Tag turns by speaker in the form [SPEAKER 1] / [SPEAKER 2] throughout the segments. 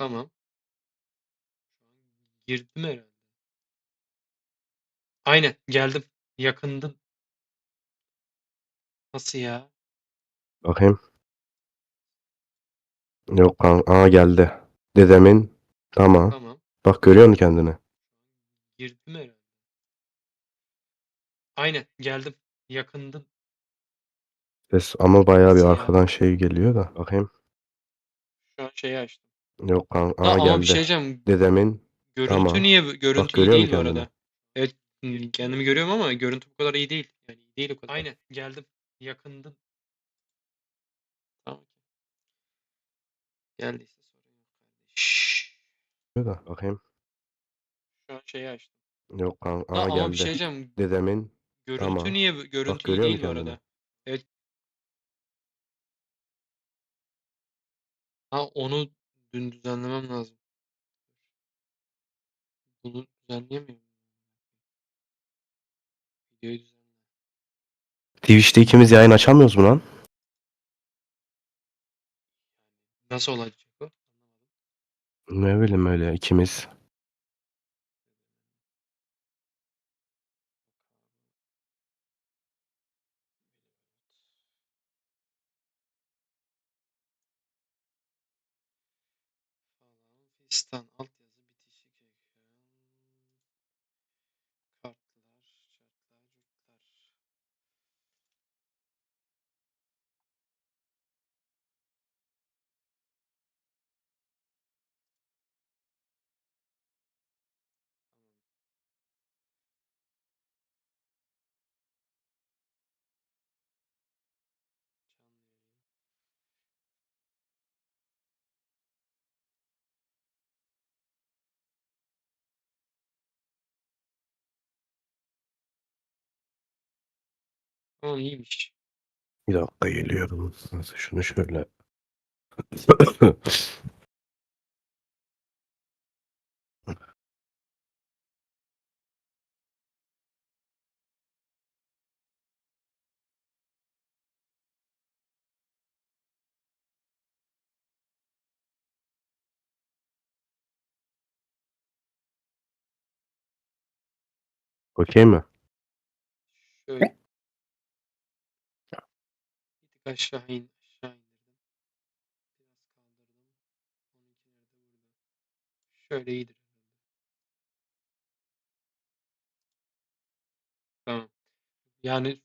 [SPEAKER 1] Tamam. Girdim herhalde. Aynen geldim. Yakındım. Nasıl ya?
[SPEAKER 2] Bakayım. Yok kanka. Aa geldi. Dedemin. Tamam.
[SPEAKER 1] Tamam.
[SPEAKER 2] Bak görüyor musun kendini?
[SPEAKER 1] Girdim herhalde. Aynen geldim. Yakındım.
[SPEAKER 2] Ses ama bayağı bir
[SPEAKER 1] Nasıl ya?
[SPEAKER 2] arkadan şey geliyor da. Bakayım.
[SPEAKER 1] Şu an şeyi açtım.
[SPEAKER 2] Yok kanka.
[SPEAKER 1] Ha,
[SPEAKER 2] Aa
[SPEAKER 1] ama
[SPEAKER 2] geldi.
[SPEAKER 1] bir şey diyeceğim.
[SPEAKER 2] Dedemin.
[SPEAKER 1] Görüntü
[SPEAKER 2] Tamam.
[SPEAKER 1] niye görüntü iyi
[SPEAKER 2] görüyor
[SPEAKER 1] değil
[SPEAKER 2] musun
[SPEAKER 1] bu
[SPEAKER 2] kendini?
[SPEAKER 1] arada. Evet kendimi görüyorum ama görüntü bu kadar iyi değil. Yani iyi değil o kadar. Aynen geldim. Yakındım. Tamam. Geldiyse sorun yok kardeş.
[SPEAKER 2] da. Bakayım.
[SPEAKER 1] Şu an şeyi açtım.
[SPEAKER 2] Yok kanka.
[SPEAKER 1] Ha,
[SPEAKER 2] Aa
[SPEAKER 1] ama bir şey
[SPEAKER 2] geldi.
[SPEAKER 1] diyeceğim.
[SPEAKER 2] Dedemin.
[SPEAKER 1] Görüntü
[SPEAKER 2] Tamam.
[SPEAKER 1] niye görüntü iyi
[SPEAKER 2] görüyor
[SPEAKER 1] değil
[SPEAKER 2] musun
[SPEAKER 1] bu
[SPEAKER 2] kendini?
[SPEAKER 1] arada. Evet. Ha onu dün düzenlemem lazım. Bunu düzenleyemiyorum. Videoyu düzenle.
[SPEAKER 2] Twitch'te ikimiz yayın açamıyoruz mu lan?
[SPEAKER 1] Nasıl olacak o?
[SPEAKER 2] Ne bileyim öyle ikimiz.
[SPEAKER 1] Falan fistan Aa iyiymiş.
[SPEAKER 2] Bir dakika geliyorum. Nasıl şunu şöyle. Okey mi?
[SPEAKER 1] Şöyle. Aşağı in. Aşağı indirdim. Biraz kaldırdım. Onunki nerede burada. Şöyle iyidir. Tamam. Yani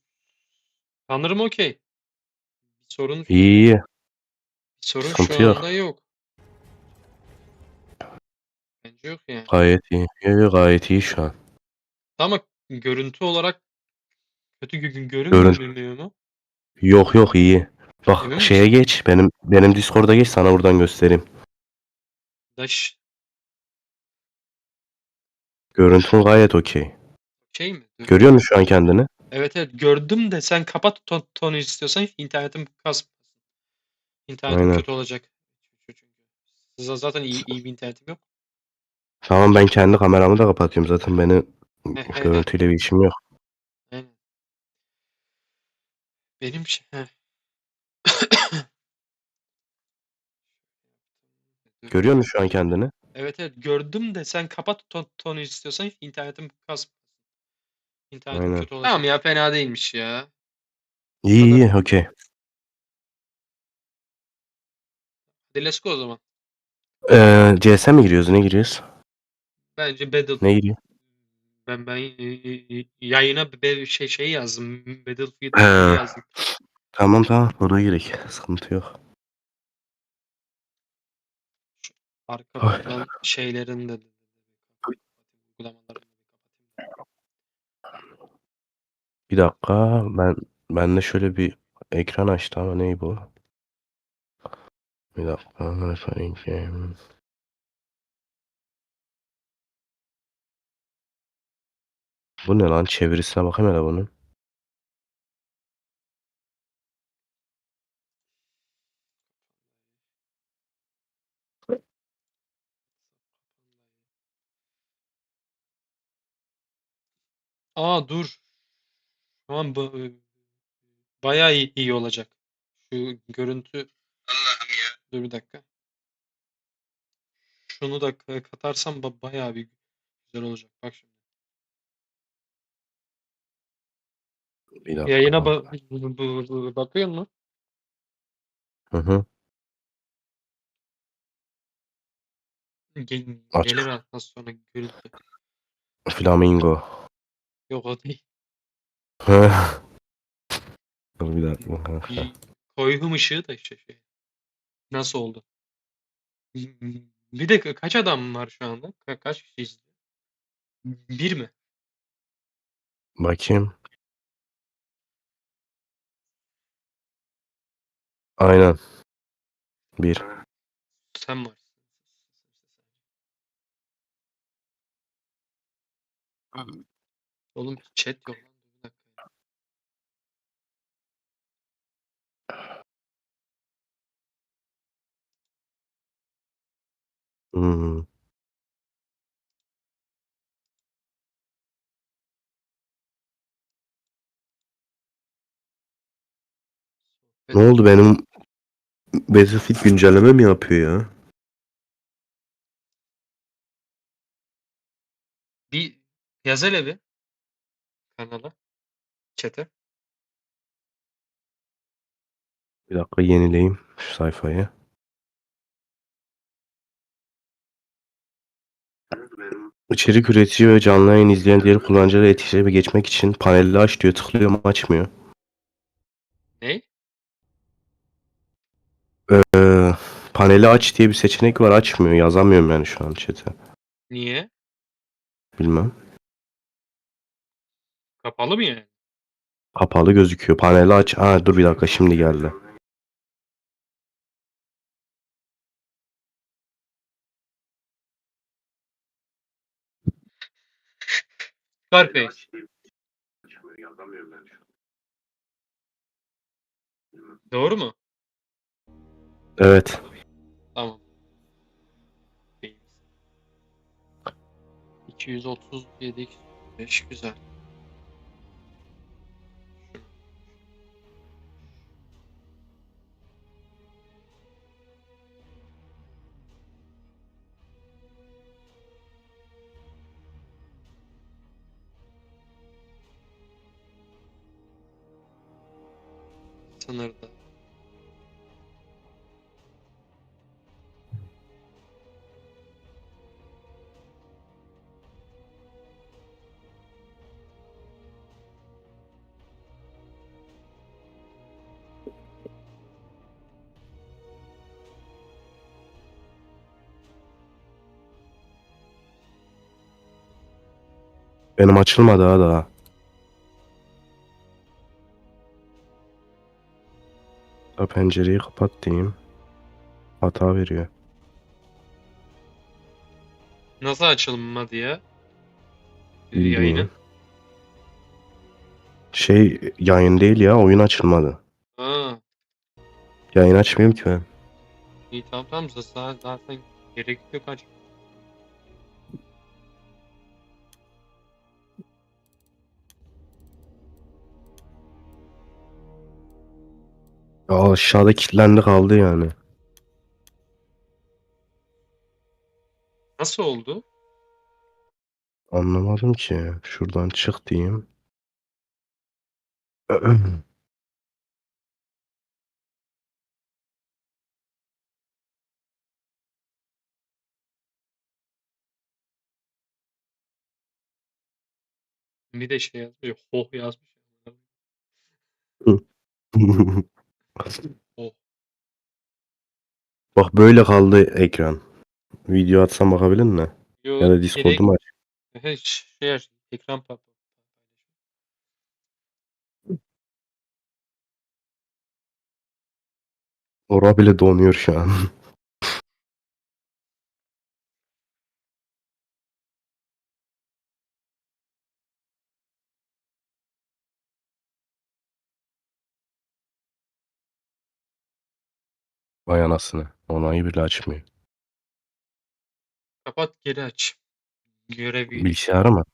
[SPEAKER 1] sanırım okey. Bir sorun
[SPEAKER 2] İyi iyi.
[SPEAKER 1] bir sorun
[SPEAKER 2] Sıkıntı
[SPEAKER 1] şu
[SPEAKER 2] yok.
[SPEAKER 1] anda yok. Bence yok yani.
[SPEAKER 2] Gayet iyi. Yo, yo, gayet iyi şu an.
[SPEAKER 1] Ama görüntü olarak kötü gö- görünmüyor mu?
[SPEAKER 2] Yok yok iyi. Bak
[SPEAKER 1] Emin
[SPEAKER 2] şeye geç. Benim benim Discord'a geç sana buradan göstereyim.
[SPEAKER 1] Daş
[SPEAKER 2] Görüntün gayet okey.
[SPEAKER 1] şey mi? Dur.
[SPEAKER 2] Görüyor musun şu an kendini?
[SPEAKER 1] Evet evet gördüm de sen kapat ton, tonu istiyorsan internetim kasmasın. İnternetim
[SPEAKER 2] Aynen.
[SPEAKER 1] kötü olacak. Çünkü Z- zaten iyi, iyi bir internetim yok.
[SPEAKER 2] Tamam ben kendi kameramı da kapatıyorum zaten beni görüntüyle bir işim yok.
[SPEAKER 1] Aynen. Benim şey... heh.
[SPEAKER 2] Görüyor musun şu an kendini?
[SPEAKER 1] Evet evet gördüm de sen kapat ton, tonu istiyorsan internetim kasmasın. İnternetim
[SPEAKER 2] Aynen.
[SPEAKER 1] kötü olacak. Tamam ya fena değilmiş ya.
[SPEAKER 2] İyi
[SPEAKER 1] Kadar-
[SPEAKER 2] iyi okey.
[SPEAKER 1] Hadi let's go o zaman.
[SPEAKER 2] Ee, CS mi giriyoruz? Ne giriyoruz?
[SPEAKER 1] Bence Battle.
[SPEAKER 2] Ne giriyor?
[SPEAKER 1] Ben ben yayına bir şey şey yazdım. Battlefield
[SPEAKER 2] He.
[SPEAKER 1] yazdım.
[SPEAKER 2] Tamam tamam oraya girek. Sıkıntı yok.
[SPEAKER 1] Arka plan şeylerini de.
[SPEAKER 2] Bir dakika ben ben de şöyle bir ekran açtı ama ne bu? Bir dakika referring game. Bu ne lan çevirisine bakayım hele bunun.
[SPEAKER 1] Aa dur. Tamam bu e, bayağı iyi, iyi olacak. Şu görüntü Dur bir dakika. şunu da katarsam ba bayağı bir güzel olacak. Bak şimdi.
[SPEAKER 2] Bir dakika
[SPEAKER 1] Yayına ba bu bu bu bakıyor musun?
[SPEAKER 2] Hı hı.
[SPEAKER 1] Ge
[SPEAKER 2] Açık.
[SPEAKER 1] gelir az sonra görüntü.
[SPEAKER 2] Flamingo.
[SPEAKER 1] Yok o değil.
[SPEAKER 2] Dur bir dakika.
[SPEAKER 1] Bir koyduğum ışığı da işte şey. Nasıl oldu? Bir de ka kaç adam var şu anda? Ka kaç kişi izliyor? 1 mi?
[SPEAKER 2] Bakayım. Aynen. 1.
[SPEAKER 1] Sen varsın. Oğlum chat yok lan.
[SPEAKER 2] Ne oldu benim Battlefield güncelleme mi yapıyor ya?
[SPEAKER 1] Bir yaz hele bir kanala, chat'e.
[SPEAKER 2] Bir dakika yenileyim şu sayfayı. İçerik üretici ve canlı yayın izleyen diğer kullanıcılarla iletişime geçmek için paneli aç diyor. Tıklıyorum açmıyor.
[SPEAKER 1] Ney?
[SPEAKER 2] Eee, paneli aç diye bir seçenek var açmıyor. Yazamıyorum yani şu an chat'e.
[SPEAKER 1] Niye?
[SPEAKER 2] Bilmem.
[SPEAKER 1] Kapalı mı yani?
[SPEAKER 2] Kapalı gözüküyor. Paneli aç. Ha dur bir dakika şimdi geldi.
[SPEAKER 1] Scarface. Doğru mu?
[SPEAKER 2] Evet.
[SPEAKER 1] Tamam. Değil. 237 5 güzel. Sınırda.
[SPEAKER 2] Benim açılmadı ha daha. Da pencereyi kapat diyeyim. Hata veriyor.
[SPEAKER 1] Nasıl açılmadı ya?
[SPEAKER 2] Bilmiyorum.
[SPEAKER 1] Yayının.
[SPEAKER 2] Şey yayın değil ya oyun açılmadı.
[SPEAKER 1] Ha,
[SPEAKER 2] Yayın açmıyorum ki ben.
[SPEAKER 1] iyi tamam tamam zaten, zaten gerek yok aç.
[SPEAKER 2] Ya aşağıda kilitlendi kaldı yani.
[SPEAKER 1] Nasıl oldu?
[SPEAKER 2] Anlamadım ki. Şuradan çık diyeyim.
[SPEAKER 1] Bir de şey yazmış. Hoh yazmış.
[SPEAKER 2] Bak böyle kaldı ekran. Video atsam bakabilir mi?
[SPEAKER 1] Yo,
[SPEAKER 2] Ya da Discord'u mu aç?
[SPEAKER 1] Şey aç, ekran pop.
[SPEAKER 2] Ora bile donuyor şu an. Vay anasını. Onayı bile açmıyor.
[SPEAKER 1] Kapat geri aç. Görev
[SPEAKER 2] Bilgisayarı mı?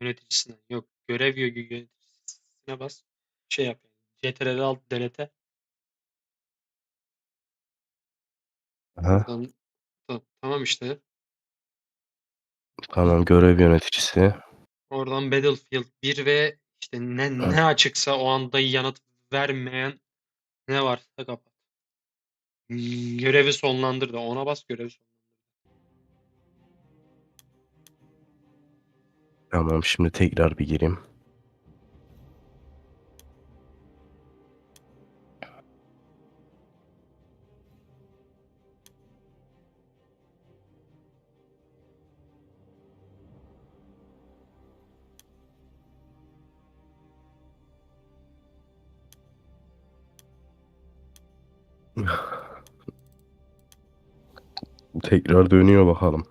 [SPEAKER 1] yöneticisine. Yok görev yö- yöneticisine bas. Şey yap. CTRL alt delete.
[SPEAKER 2] Aha.
[SPEAKER 1] Tamam, tamam işte.
[SPEAKER 2] Tamam görev yöneticisi.
[SPEAKER 1] Oradan Battlefield 1 ve işte ne ne açıksa o anda yanıt vermeyen ne varsa kapat. Görevi sonlandır da ona bas görevi sonlandır.
[SPEAKER 2] Tamam şimdi tekrar bir gireyim. Tekrar dönüyor bakalım.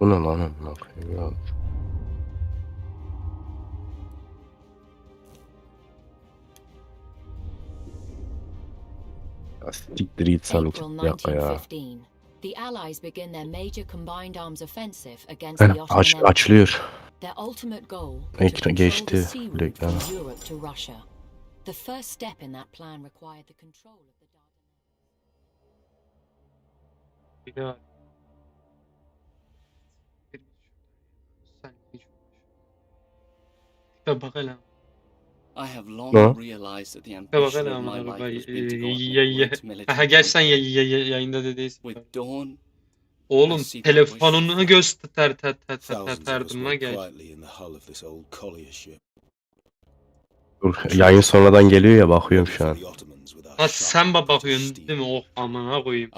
[SPEAKER 2] Bu ne lan koyayım ya? Siktir git sen
[SPEAKER 3] April
[SPEAKER 2] ya.
[SPEAKER 3] 1915. The Allies begin their major combined arms offensive against the Ottoman
[SPEAKER 2] aç,
[SPEAKER 3] Empire.
[SPEAKER 2] açılıyor.
[SPEAKER 3] Their ultimate goal
[SPEAKER 2] Ekran
[SPEAKER 3] to control
[SPEAKER 2] geçti,
[SPEAKER 3] the sea route
[SPEAKER 2] reklam.
[SPEAKER 3] from Europe to Russia. The first step in that plan required the control of the Dardanelles.
[SPEAKER 1] Bir de var. Sen hiç Şuna bak hele.
[SPEAKER 4] I have long
[SPEAKER 2] No.
[SPEAKER 4] realized that the
[SPEAKER 1] Şuna bak
[SPEAKER 4] ambition
[SPEAKER 1] hele
[SPEAKER 4] of my
[SPEAKER 1] amına Ya, ya.
[SPEAKER 4] military
[SPEAKER 1] Aha sen ya, ya, ya- yayında
[SPEAKER 4] Dawn,
[SPEAKER 1] Oğlum telefonunu göster ter ter ter ter terdim la
[SPEAKER 5] wait
[SPEAKER 1] gel.
[SPEAKER 2] Dur, yayın sonradan geliyor ya bakıyorum şu an.
[SPEAKER 1] Ha sen bak bakıyorsun değil mi? Oh amına koyayım.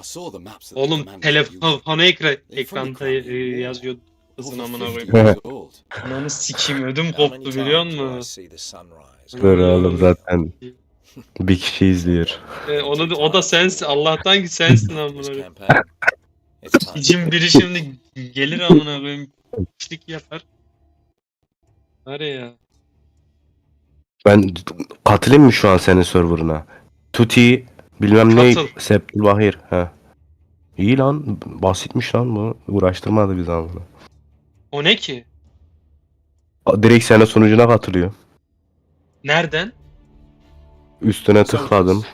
[SPEAKER 1] Oğlum telefonu ekran ekranda
[SPEAKER 5] Crimean
[SPEAKER 1] e,
[SPEAKER 5] War.
[SPEAKER 1] yazıyor kızın amına
[SPEAKER 5] 50
[SPEAKER 1] koyayım. Ananı sikeyim ödüm koptu biliyor musun?
[SPEAKER 2] Dur oğlum zaten bir kişi izliyor.
[SPEAKER 1] E, onu da, o da sensin. Allah'tan ki sensin amına koyayım. İçim biri şimdi gelir amına koyayım. Pislik yapar. Var ya.
[SPEAKER 2] Ben katılayım mı şu an senin serverına? Tuti bilmem ne
[SPEAKER 1] Katıl.
[SPEAKER 2] Septülbahir. He. İyi lan basitmiş lan bu. Uğraştırmadı bizi ama.
[SPEAKER 1] O ne ki?
[SPEAKER 2] Direkt senin sunucuna katılıyor.
[SPEAKER 1] Nereden?
[SPEAKER 2] Üstüne tıkladım.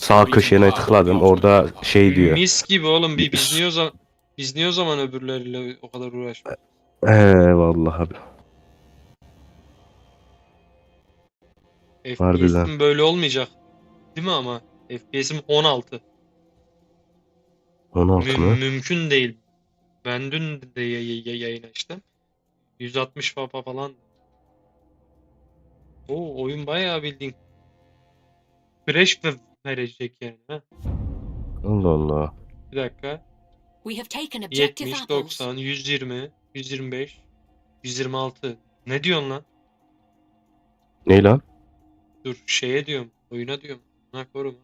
[SPEAKER 2] Sağ köşene tıkladım. Orada şey diyor.
[SPEAKER 1] Mis gibi oğlum. Biz, biz niye o zaman biz niye o zaman öbürleriyle o kadar uğraşmıyoruz?
[SPEAKER 2] He vallahi abi.
[SPEAKER 1] FPS'im böyle olmayacak. Değil mi ama? FPS'im 16.
[SPEAKER 2] 16
[SPEAKER 1] Mü-
[SPEAKER 2] mı?
[SPEAKER 1] mümkün değil. Ben dün de yay- yay- yayın açtım. 160 papa falan. O oyun bayağı bildiğin crash ve- verecek yani. Ha?
[SPEAKER 2] Allah Allah.
[SPEAKER 1] Bir dakika.
[SPEAKER 3] We have taken objective
[SPEAKER 1] 70,
[SPEAKER 3] apples.
[SPEAKER 1] 90, 120, 125, 126. Ne diyorsun lan?
[SPEAKER 2] Ne lan?
[SPEAKER 1] Dur şeye diyorum. Oyuna diyorum. Ne korum.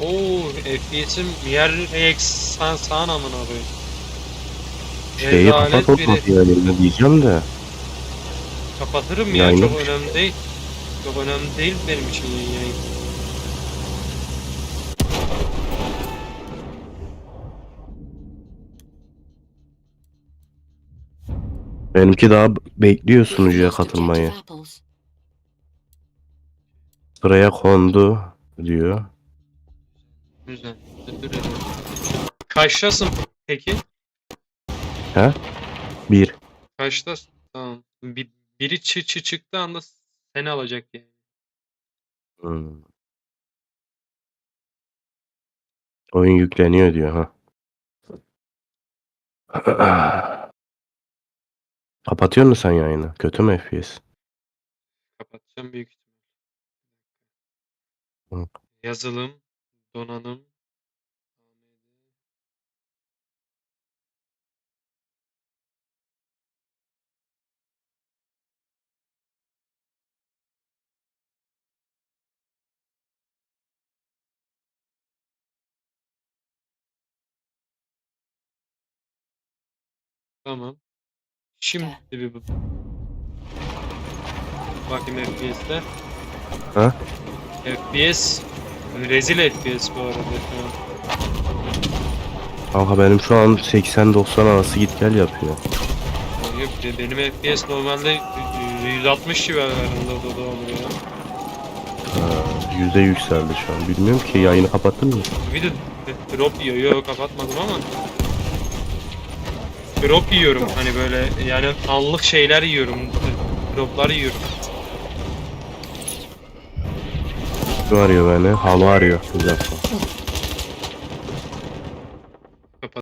[SPEAKER 1] Oo FPS'im yer eksan sağın amına koyayım.
[SPEAKER 2] Şeyi
[SPEAKER 1] Rezalet
[SPEAKER 2] kapat
[SPEAKER 1] biri.
[SPEAKER 2] olmadı yani ne diyeceğim de.
[SPEAKER 1] Kapatırım ya
[SPEAKER 2] Yayını-
[SPEAKER 1] çok önemli değil. Çok önemli değil benim için yayın.
[SPEAKER 2] Benimki daha bekliyor sunucuya katılmayı. Sıraya kondu diyor.
[SPEAKER 1] Dur. Kaçtasın peki?
[SPEAKER 2] He? Bir.
[SPEAKER 1] Kaçtasın? Tamam. Bir, biri çı çı çıktığı anda seni alacak yani.
[SPEAKER 2] Hmm. Oyun yükleniyor diyor ha. Kapatıyor musun sen yayını? Kötü mü FPS?
[SPEAKER 1] Kapatacağım büyük ihtimal. Yazılım, donanım. Tamam. Şimdi bir bu- bakayım FPS'te.
[SPEAKER 2] Ha?
[SPEAKER 1] FPS rezil FPS bu arada şu an.
[SPEAKER 2] Kanka benim şu an 80-90 arası git gel yapıyor.
[SPEAKER 1] Yok be- benim FPS normalde 160 civarlarında da oluyor.
[SPEAKER 2] Ha, yüzde yükseldi şu an. Bilmiyorum ki yayını kapattın mı?
[SPEAKER 1] Bir de drop yiyor. Yok kapatmadım ama. Drop yiyorum hani böyle yani anlık şeyler yiyorum. Droplar yiyorum.
[SPEAKER 2] Kim arıyor beni? Hava arıyor. Dakika.